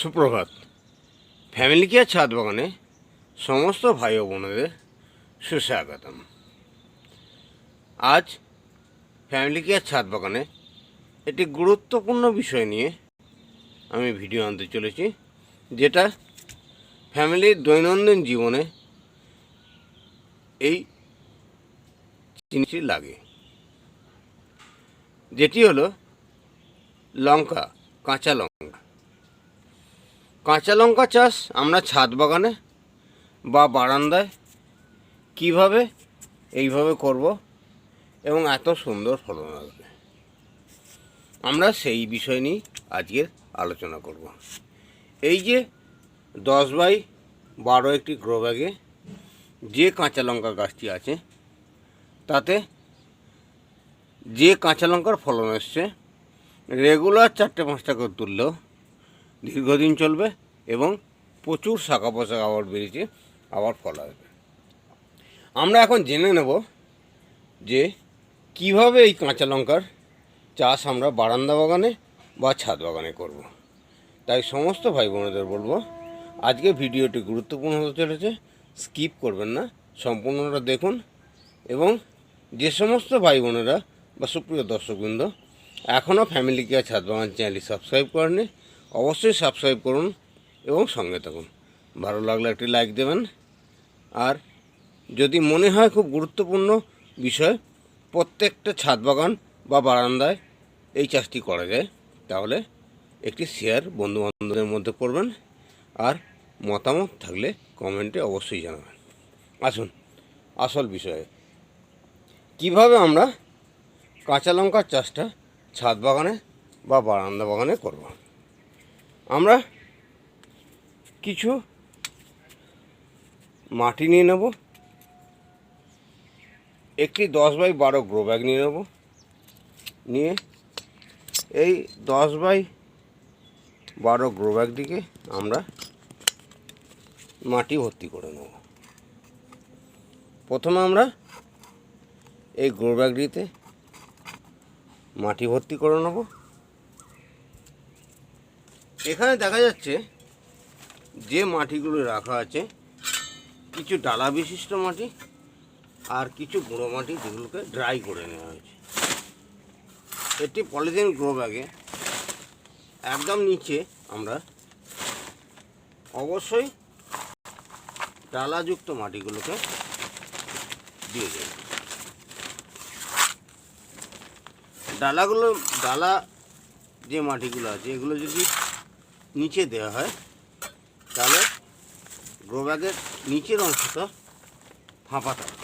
সুপ্রভাত। Family care ছাদ বাগানে? সমস্ত ভাই ও বোনেদের সুস্বাগতম। আজ ফ্যামিলি কেয়ার ছাদ বাগানে? একটি গুরুত্বপূর্ণ বিষয় নিয়ে আমি ভিডিও আনতে চলেছি, যেটা ফ্যামিলির দৈনন্দিন জীবনে এই জিনিসটি লাগে। যেটি হলো লঙ্কা, কাঁচা লঙ্কা। কাঁচা লঙ্কা চাষ আমরা ছাদ বাগানে বা বারান্দায় কীভাবে এইভাবে করব এবং এত সুন্দর ফলন আসবে? আমরা সেই বিষয় নিয়ে আজকের আলোচনা করব। এই যে দশ বাই বারো একটি গ্রো ব্যাগে যে কাঁচা লঙ্কা গাছটি আছে, তাতে যে কাঁচা লঙ্কার ফলন এসছে রেগুলার চারটে পাঁচটা করে তুললেও দীর্ঘদিন চলবে এবং প্রচুর শাখা পোশাক আবার বেরিয়েছে আবার ফল আসবে আমরা এখন জেনে নেব যে কীভাবে এই কাঁচা লঙ্কার চাষ আমরা বারান্দা বাগানে বা ছাদ বাগানে করব। তাই সমস্ত ভাই বোনেদের বলব, আজকে ভিডিওটি গুরুত্বপূর্ণ হতে চলেছে, স্কিপ করবেন না, সম্পূর্ণটা দেখুন এবং যে সমস্ত ভাই বোনেরা বা সুপ্রিয় দর্শকবৃন্দ এখনও ফ্যামিলি কেয়ার ছাদ বাগান চ্যানেলটি সাবস্ক্রাইব করেনি অবশ্যই সাবস্ক্রাইব করুন এবং সঙ্গে থাকুন। ভালো লাগলে একটি লাইক দেবেন। আর যদি মনে হয় খুব গুরুত্বপূর্ণ বিষয়, প্রত্যেকটা ছাদ বাগান বা বারান্দায় এই চাষটি করা যায়, তাহলে একটি শেয়ার বন্ধুবান্ধবদের মধ্যে করবেন। আর মতামত থাকলে কমেন্টে অবশ্যই জানাবেন। আসুন, আসল বিষয়ে। কীভাবে আমরা কাঁচা লঙ্কার চাষটা ছাদ বাগানে বা বারান্দা বাগানে করব? আমরা কিছু মাটি নিয়ে নেব। একটি দশ বাই বারো গ্রো ব্যাগ নিয়ে নেব। নিয়ে এই দশ বাই বারো গ্রো ব্যাগটিকে আমরা মাটি ভর্তি করে নেব। প্রথমে আমরা এই গ্রো ব্যাগটিতে মাটি ভর্তি করে নেব। এখানে দেখা যাচ্ছে যে মাটিগুলো রাখা আছে, কিছু ডালা বিশিষ্ট মাটি আর কিছু গুঁড়ো মাটি যেগুলোকে ড্রাই করে নেওয়া হয়েছে। একটি পলিথিন গ্রো ব্যাগে একদম নিচে আমরা অবশ্যই ডালাযুক্ত মাটিগুলোকে দিয়ে দেব। ডালাগুলো, ডালা যে মাটিগুলো আছে, এগুলো যদি নিচে দেওয়া হয়। তাহলে গ্রো ব্যাগের নিচের অংশটা ফাঁপা থাকে।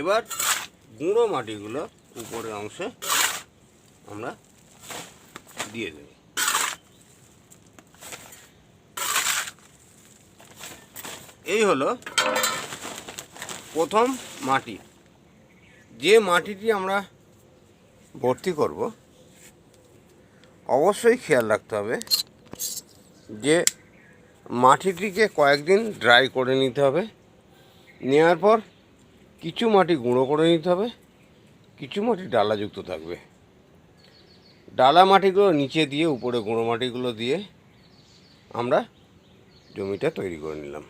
এবার গুঁড়ো মাটিগুলো উপরের অংশে আমরা দিয়ে দেব। এই হলো প্রথম মাটি। যে মাটিটি আমরা ভর্তি করব, অবশ্যই খেয়াল রাখতে হবে যে মাটিটিকে কয়েকদিন ড্রাই করে নিতে হবে। নেওয়ার পর কিছু মাটি গুঁড়ো করে নিতে হবে, কিছু মাটি ডালাযুক্ত থাকবে। ডালা মাটিগুলো নিচে দিয়ে, উপরে গুঁড়ো মাটিগুলো দিয়ে আমরা জমিটা তৈরি করে নিলাম।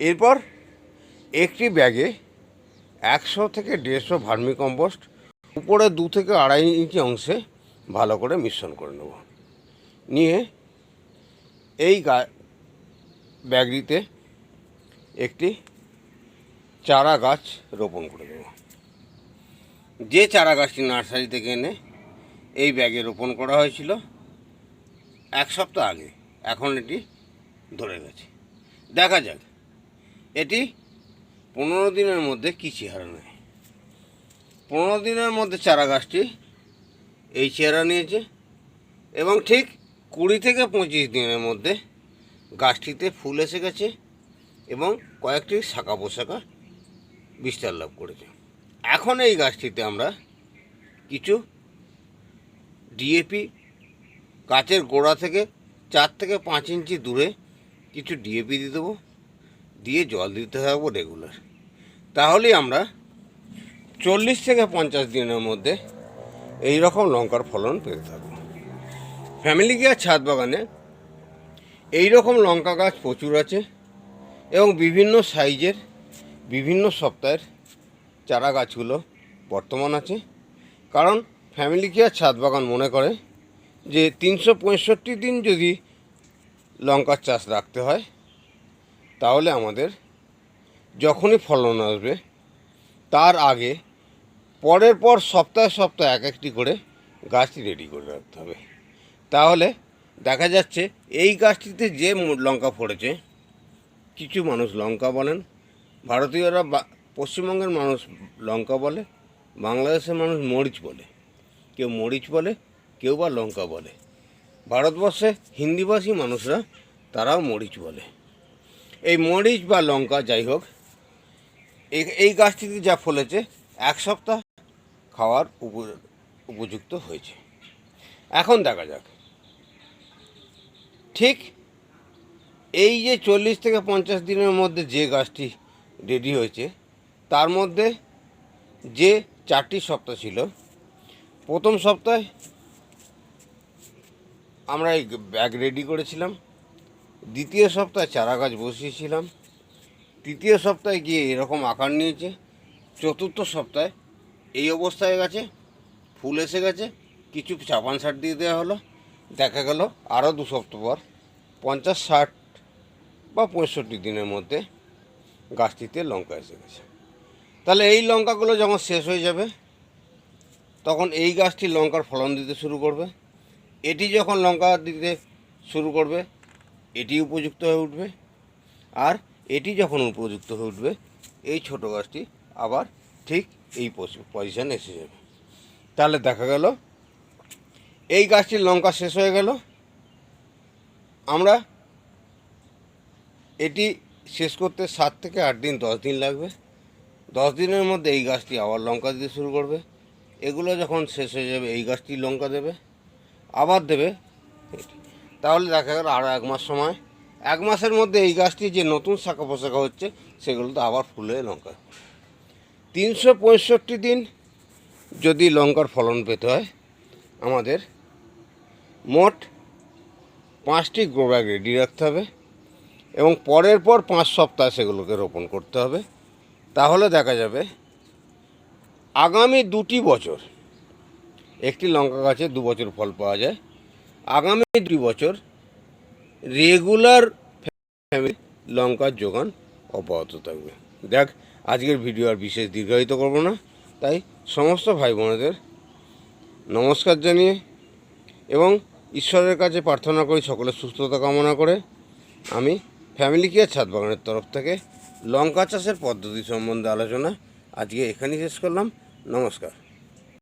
এরপর একটি ব্যাগে একশো থেকে দেড়শো ভার্মি কম্পোস্ট উপরে দু থেকে আড়াই ইঞ্চি অংশে ভালো করে মিশ্রণ করে নেব। নিয়ে এই গা ব্যাগটিতে একটি চারা গাছ রোপণ করে দেবো। যে চারা গাছটি নার্সারি থেকে এনে এই ব্যাগে রোপণ করা হয়েছিল, এক সপ্তাহ আগে, এখন এটি ধরে গেছে। দেখা যাক, এটি পনেরো দিনের মধ্যে কী চেহারা নেয়। পনেরো দিনের মধ্যে চারা গাছটি এই চেহারা নিয়েছে এবং ঠিক কুড়ি থেকে পঁচিশ দিনের মধ্যে গাছটিতে ফুল এসে গেছে এবং কয়েকটি শাখা পোশাকা বিস্তার লাভ করেছে। এখন এই গাছটিতে আমরা কিছু ডিএপি গাছের গোড়া থেকে চার থেকে পাঁচ ইঞ্চি দূরে কিছু ডিএপি দিয়ে দেবো, দিয়ে জল দিতে থাকব রেগুলার তাহলেই আমরা চল্লিশ থেকে পঞ্চাশ দিনের মধ্যে এই রকম লঙ্কার ফলন পেতে থাকব। ফ্যামিলি গিয়ার ছাদ বাগানে এই রকম লঙ্কা গাছ প্রচুর আছে এবং বিভিন্ন সাইজের বিভিন্ন সপ্তাহের চারা গাছগুলো বর্তমান আছে। কারণ ফ্যামিলি কেয়ার ছাদ বাগান মনে করে যে তিনশো পঁয়ষট্টি দিন যদি লঙ্কার চাষ রাখতে হয়, তাহলে আমাদের যখনই ফলন আসবে, তার আগে পরের পর সপ্তাহে সপ্তাহে এক একটি করে গাছ রেডি করে রাখতে হবে। তাহলে দেখা যাচ্ছে এই গাছটিতে যে লঙ্কা ফলেছে কিছু মানুষ লঙ্কা বলেন ভারতীয়রা পশ্চিমবঙ্গের মানুষ লঙ্কা বলে, বাংলাদেশের মানুষ মরিচ বলে। কেউ মরিচ বলে, কেউ বা লঙ্কা বলে। ভারতবর্ষে হিন্দিভাষী মানুষরা তারাও মরিচ বলে। এই মরিচ বা লঙ্কা যাই হোক, এই- গাছটিতে যা ফলেছে, এক সপ্তাহ খাওয়ার উপ- উপযুক্ত হয়েছে। এখন দেখা যাক। ঠিক এই যে চল্লিশ থেকে পঞ্চাশ দিনের মধ্যে যে গাছটি রেডি হয়েছে। তার মধ্যে যে চারটি সপ্তাহ ছিল, প্রথম সপ্তাহে আমরা এই ব্যাগ রেডি করেছিলাম। দ্বিতীয় সপ্তাহে চারা গাছ বসিয়েছিলাম। তৃতীয় সপ্তাহে গিয়ে এরকম আকার নিয়েছে। চতুর্থ সপ্তাহে এই অবস্থায় গেছে, ফুল এসে গেছে, কিছু চাপান সার দিয়ে দেওয়া হলো। দেখা গেল আরও দু সপ্তাহ পর পঞ্চাশ ষাট বা পঁয়ষট্টি দিনের মধ্যে গাছটিতে লঙ্কা এসে গেছে। তাহলে এই লঙ্কাগুলো যখন শেষ হয়ে যাবে, তখন এই গাছটি লঙ্কার ফলন দিতে শুরু করবে। এটি যখন লঙ্কা দিতে শুরু করবে, এটি উপযুক্ত হয়ে উঠবে। আর এটি যখন উপযুক্ত হয়ে উঠবে, এই ছোট গাছটি আবার ঠিক এই পজিশন এসে যাবে। তাহলে দেখা গেল, এই গাছটির লঙ্কা শেষ হয়ে গেল। আমরা এটি শেষ করতে সাত থেকে আট দিন, দশ দিন লাগবে। দশ দিনের মধ্যে এই গাছটি আবার লঙ্কা দিতে শুরু করবে। এগুলো যখন শেষ হয়ে যাবে, এই গাছটি লঙ্কা দেবে, আবার দেবে। তাহলে দেখা গেল আরও এক মাস সময়। এক মাসের মধ্যে এই গাছটি যে নতুন শাখা পোশাখা হচ্ছে, সেগুলো তো আবার ফুলে লঙ্কা। তিনশো পঁয়ষট্টি দিন যদি লঙ্কার ফলন পেতে হয়, আমাদের মোট পাঁচটি গ্রো রেডি রাখতে হবে। এবং পরের পর পাঁচ সপ্তাহ সেগুলোকে রোপণ করতে হবে। তাহলে দেখা যাবে, আগামী দুটি বছর, একটি লঙ্কা গাছে দু বছর ফল পাওয়া যায়। আগামী দুই বছর রেগুলার ফ্যামিলি লঙ্কার যোগান অব্যাহত থাকবে। দেখ, আজকের ভিডিও আর বিশেষ দীর্ঘায়িত করব না। তাই সমস্ত ভাই বোনেদের নমস্কার জানিয়ে এবং ঈশ্বরের কাছে প্রার্থনা করি সকলের সুস্থতা কামনা করে আমি ফ্যামিলি কেয়ার ছাদ বাগানের তরফ থেকে লঙ্কা চাষের পদ্ধতি সম্বন্ধে আলোচনা আজকে এখানেই শেষ করলাম। নমস্কার।